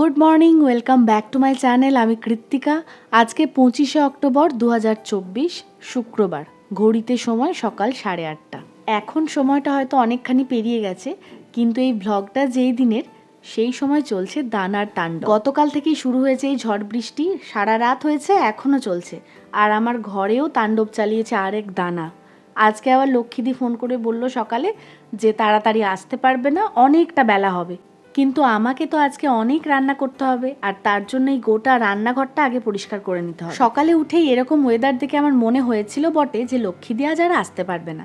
Good morning, welcome back to my channel, আমি কৃত্তিকা। আজকে পঁচিশে অক্টোবর দু হাজার চব্বিশ, শুক্রবার। ঘড়িতে সময় সকাল সাড়ে আটটা। এখন সময়টা হয়তো অনেকখানি পেরিয়ে গেছে, কিন্তু এই ভ্লগটা যেই দিনের, সেই সময় চলছে দানার তাণ্ডব। গতকাল থেকেই শুরু হয়েছে এই ঝড় বৃষ্টি, সারা রাত হয়েছে, এখনও চলছে। আর আমার ঘরেও তাণ্ডব চালিয়েছে আরেক দানা। আজকে আবার লক্ষ্মীদি ফোন করে বলল সকালে যে তাড়াতাড়ি আসতে পারবে না, অনেকটা বেলা হবে। কিন্তু আমাকে তো আজকে অনেক রান্না করতে হবে, আর তার জন্য এই গোটা রান্নাঘরটা আগে পরিষ্কার করে নিতে হবে। সকালে উঠেই এরকম ওয়েদার দেখে আমার মনে হয়েছিল বটে যে লক্ষ্মী দেওয়া যারা আসতে পারবে না।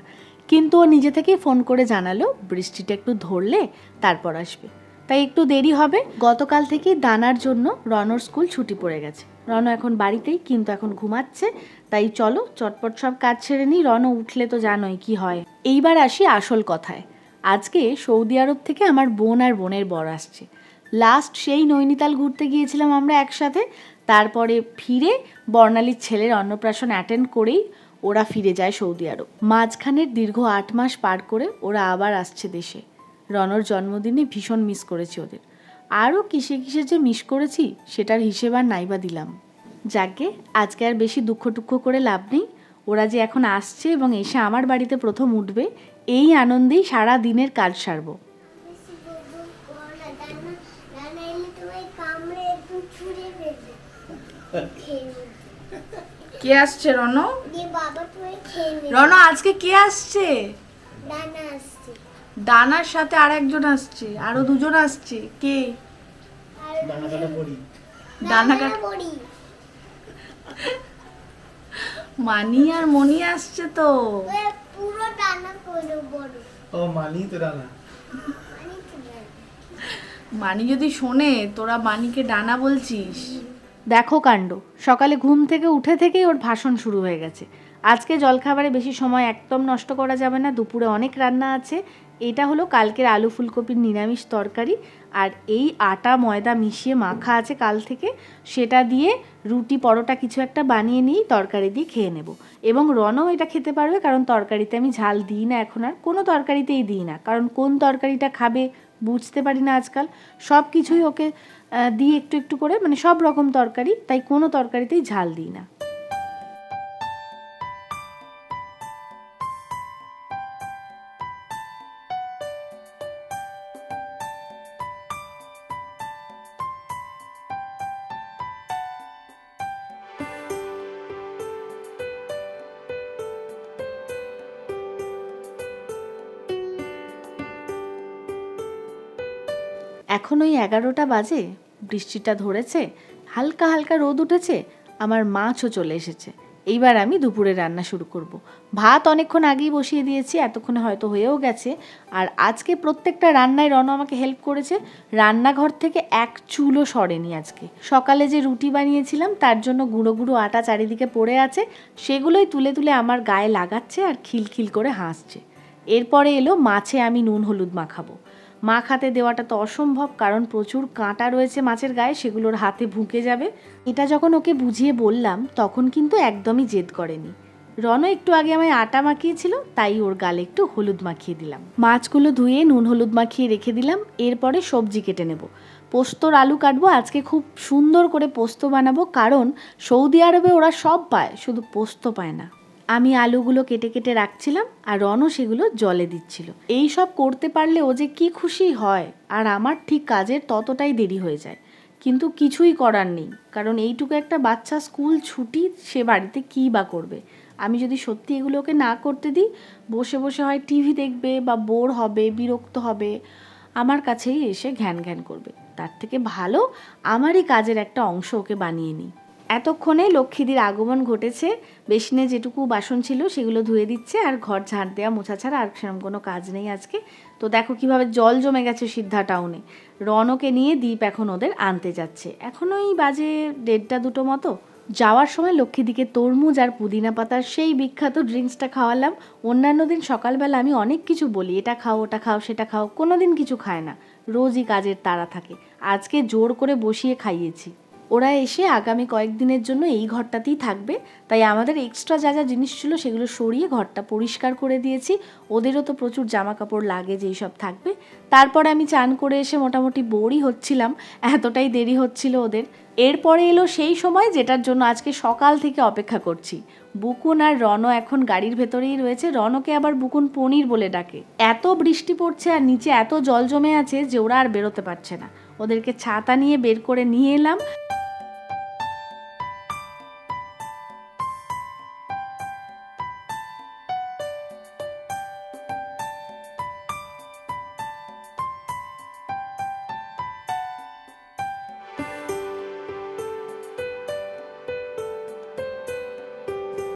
কিন্তু ও নিজে থেকেই ফোন করে জানালো, বৃষ্টিটা একটু ধরলে তারপর আসবে। তাই একটু দেরি হবে। গতকাল থেকেই দানার জন্য রনর স্কুল ছুটি পড়ে গেছে। রন এখন বাড়িতেই, কিন্তু এখন ঘুমাচ্ছে। তাই চলো, চটপট সব কাজ ছেড়ে নিই। রন উঠলে তো জানোই কি হয়। এইবার আসি আসল কথায়। আজকে সৌদি আরব থেকে আমার বোন আর বোনের বর আসছে। লাস্ট সেই নৈনিতাল ঘুরতে গিয়েছিলাম আমরা একসাথে। তারপরে ফিরে বর্ণালীর ছেলের অন্নপ্রাশন অ্যাটেন্ড করেই ওরা ফিরে যায় সৌদি আরব। মাঝখানের দীর্ঘ আট মাস পার করে ওরা আবার আসছে দেশে। রনর জন্মদিনে ভীষণ মিস করেছি ওদের। আরও কিসে কিসে যে মিস করেছি, সেটার হিসেব আর নাইবা দিলাম। যাকে আজকে আর বেশি দুঃখ টুক্ষ করে লাভ নেই। ওরা যে এখন আসছে এবং এসে আমার বাড়িতে প্রথম উঠবে এই আনন্দেই সারা দিনের কাজ সারবো। কে আসছে রন? রন আজকে কে আসছে? ডানার সাথে আর একজন আসছে আরও দুজন আসছে কে? ডানা কাটা মানি আর মনি আসছে তো। পুরো ডানা করো বড়। ও মানি তো রানা মানি যদি শোনে তোরা মানিকে ডানা বলছিস। দেখো কাণ্ড সকালে ঘুম থেকে উঠে থেকেই ওর ভাষণ শুরু হয়ে গেছে। আজকে জলখাবারে বেশি সময় একদম নষ্ট করা যাবে না দুপুরে অনেক রান্না আছে এটা হলো কালকের আলু ফুলকপির নিরামিষ তরকারি, আর এই আটা ময়দা মিশিয়ে মাখা আছে কাল থেকে, সেটা দিয়ে রুটি পরোটা কিছু একটা বানিয়ে নিয়েই তরকারি দিয়ে খেয়ে নেব। এবং রনও এটা খেতে পারবে, কারণ তরকারিতে আমি ঝাল দিই না এখন আর, কোনো তরকারিতেই দিই না। কারণ কোন তরকারিটা খাবে বুঝতে পারি না আজকাল। সব কিছুই ওকে দিই একটু একটু করে মানে সব রকম তরকারি, তাই কোনো তরকারিতেই ঝাল দিই না। এখন ওই এগারোটা বাজে, বৃষ্টিটা ধরেছে, হালকা হালকা রোদ উঠেছে, আমার মাছও চলে এসেছে। এইবার আমি দুপুরে রান্না শুরু করব। ভাত অনেকক্ষণ আগেই বসিয়ে দিয়েছি, এতক্ষণে হয়তো হয়েও গেছে। আর আজকে প্রত্যেকটা রান্নায় রণ আমাকে হেল্প করেছে। রান্নাঘর থেকে এক চুলও সরেনি আজকে। সকালে যে রুটি বানিয়েছিলাম, তার জন্য গুঁড়ো গুঁড়ো আটা চারিদিকে পড়ে আছে, সেগুলোই তুলে তুলে আমার গায়ে লাগাচ্ছে আর খিলখিল করে হাসছে। এরপরে এলো মাছে আমি নুন হলুদ মাখাবো। মা খাতে দেওয়াটা তো অসম্ভব, কারণ প্রচুর কাঁটা রয়েছে মাছের গায়ে, সেগুলোর হাতে ভুঁকে যাবে। এটা যখন ওকে বুঝিয়ে বললাম, তখন কিন্তু একদমই জেদ করেনি। রণ একটু আগে আমায় আটা মাখিয়েছিল, তাই ওর গালে একটু হলুদ মাখিয়ে দিলাম। মাছগুলো ধুয়ে নুন হলুদ মাখিয়ে রেখে দিলাম, এরপরে সবজি কেটে নেব। পোস্তর আলু কাটবো, আজকে খুব সুন্দর করে পোস্ত বানাবো, কারণ সৌদি আরবে ওরা সব পায়, শুধু পোস্ত পায় না। আমি আলুগুলো কেটে কেটে রাখছিলাম আর রনও সেগুলো জলে দিচ্ছিল। এই সব করতে পারলে ও যে কি খুশি হয় আর আমার ঠিক কাজের ততটাই দেরি হয়ে যায়। কিন্তু কিছুই করার নেই, কারণ এইটুকু একটা বাচ্চা স্কুল ছুটি, সে বাড়িতে কী বা করবে? আমি যদি সত্যি এগুলোকে না করতে দিই, বসে বসে হয় টিভি দেখবে বা বোর হবে, বিরক্ত হবে। আমার কাছেই এসে ঘ্যান ঘ্যান করবে। তার থেকে ভালো, আমারই কাজের একটা অংশ ওকে বানিয়ে নিই। এতক্ষণে লক্ষ্মীদির আগমন ঘটেছে। বেসিনে যেটুকু বাসন ছিল সেগুলো ধুয়ে দিচ্ছে আর ঘর ঝাড় দেওয়া মোছা ছাড়া আর সেরকম কোনো কাজ নেই আজকে। তো দেখো কীভাবে জল জমে গেছে সিদ্ধা টাউনে। রনকে নিয়ে দ্বীপ এখন ওদের আনতে যাচ্ছে। এখন ওই বাজে দেড়টা দুটো মতো। যাওয়ার সময় লক্ষ্মীদিকে তরমুজ আর পুদিনা পাতার সেই বিখ্যাত ড্রিঙ্কসটা খাওয়ালাম। অন্যান্য দিন সকালবেলা আমি অনেক কিছু বলি, এটা খাও, ওটা খাও, সেটা খাও কোনো দিন কিছু খায় না। রোজই কাজের তাড়া থাকে। আজকে জোর করে বসিয়ে খাইয়েছি। ওরা এসে আগামী কয়েকদিনের জন্য এই ঘরটাতেই থাকবে। তাই আমাদের এক্সট্রা যা যা জিনিস ছিল সেগুলো সরিয়ে ঘরটা পরিষ্কার করে দিয়েছি। ওদেরও তো প্রচুর জামা কাপড় লাগে যেই সব থাকবে। তারপরে আমি চান করে এসে মোটামুটি বোরই হচ্ছিলাম, এতটাই দেরি হচ্ছিল ওদের। এরপরে এলো সেই সময় যেটার জন্য আজকে সকাল থেকে অপেক্ষা করছি। বুকুন আর রণ এখন গাড়ির ভেতরেই রয়েছে। রণকে আবার বুকুন পনির বলে ডাকে। এত বৃষ্টি পড়ছে আর নিচে এত জল জমে আছে যে ওরা আর বেরোতে পারছে না। ওদেরকে ছাতা নিয়ে বের করে নিয়ে এলাম।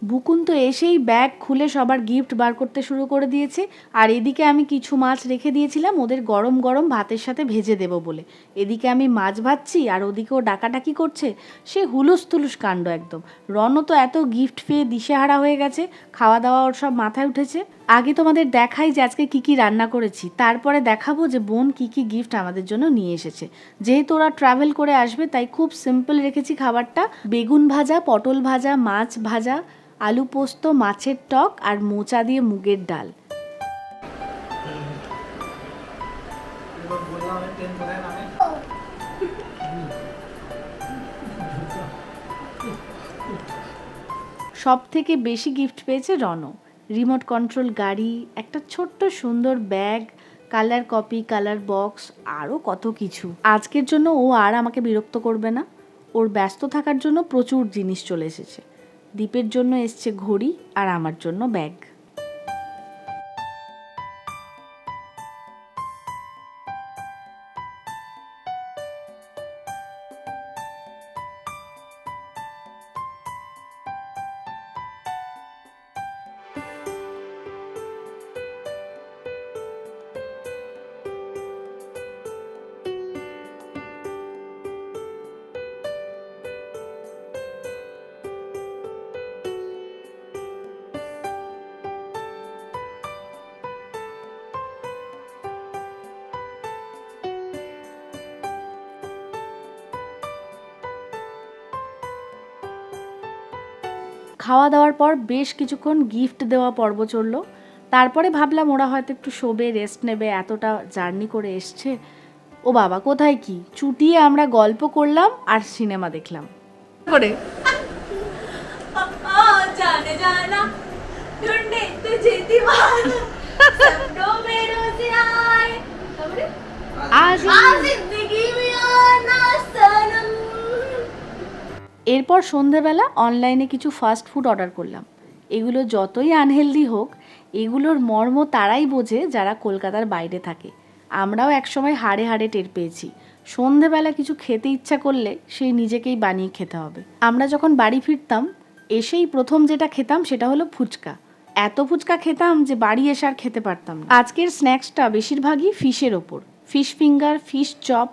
বুকুন তো এসেই ব্যাগ খুলে সবার গিফট বার করতে শুরু করে দিয়েছে। আর এদিকে আমি কিছু মাছ রেখে দিয়েছিলাম, ওদের গরম গরম ভাতের সাথে ভেজে দেব বলে। এদিকে আমি মাছ ভাজছি, আর ওদিকেও ডাকাডাকি করছে। সে হুলুস তুলুস কাণ্ড একদম। রণ তো এত গিফট পেয়ে দিশেহারা হয়ে গেছে খাওয়া দাওয়া ওর সব মাথায় উঠেছে। আগে তোমাদের দেখাই যে আজকে কী কী রান্না করেছি, তারপরে দেখাবো যে বোন কি কি গিফট আমাদের জন্য নিয়ে এসেছে। যেহেতু ওরা ট্রাভেল করে আসবে, তাই খুব সিম্পল রেখেছি খাবারটা। বেগুন ভাজা, পটল ভাজা, মাছ ভাজা আলু পোস্ত, মাছের টক আর মোচা দিয়ে মুগের ডাল। সব থেকে বেশি গিফট পেয়েছে রণ রিমোট কন্ট্রোল গাড়ি, একটা ছোট্ট সুন্দর bag colour coffee colour box আরও কত কিছু। আজকের জন্য ও আর আমাকে বিরক্ত করবে না। ওর ব্যস্ত থাকার জন্য প্রচুর জিনিস চলে এসেছে। দীপের জন্য এসছে ঘড়ি আর আমার জন্য ব্যাগ। খাওয়া দাওয়ার পর বেশ কিছুক্ষণ গিফট দেওয়া পর্ব চললো তারপরে ভাবলাম ওরা হয়তো একটু শোবে রেস্ট নেবে এতটা জার্নি করে এসছে ও বাবা কোথায় কি চুটিয়ে আমরা গল্প করলাম আর সিনেমা দেখলাম করে जाने जाना ढूंढे तुझे दीवाना सपनों में रोज आए তারপরে আজ आ जिंदगी में आना सनम এরপর সন্ধেবেলা অনলাইনে কিছু ফাস্ট ফুড অর্ডার করলাম। এগুলো যতই আনহেলদি হোক, এগুলোর মর্ম তারাই বোঝে যারা কলকাতার বাইরে থাকে। আমরাও একসময় হাড়ে হাড়ে টের পেয়েছি। সন্ধেবেলা কিছু খেতে ইচ্ছা করলে সেই নিজেকেই বানিয়ে খেতে হবে। আমরা যখন বাড়ি ফিরতাম, এসেই প্রথম যেটা খেতাম সেটা হলো ফুচকা। এত ফুচকা খেতাম যে বাড়ি এসে আর খেতে পারতাম আজকের স্ন্যাক্সটা বেশিরভাগই ফিশের ওপর। ফিশ ফিঙ্গার ফিশ চপ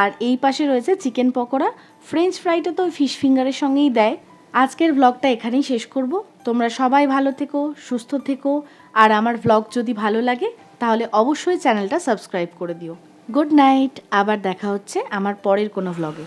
আর এই পাশে রয়েছে চিকেন পকোড়া। ফ্রেঞ্চ ফ্রাইটা তো ফিশ ফিঙ্গারের সঙ্গেই দেয়। আজকের ভ্লগটা এখানেই শেষ করব। তোমরা সবাই ভালো থেকো, সুস্থ থেকো। আর আমার ভ্লগ যদি ভালো লাগে, তাহলে অবশ্যই চ্যানেলটা সাবস্ক্রাইব করে দিও। গুড নাইট আবার দেখা হচ্ছে আমার পরের কোনো ভ্লগে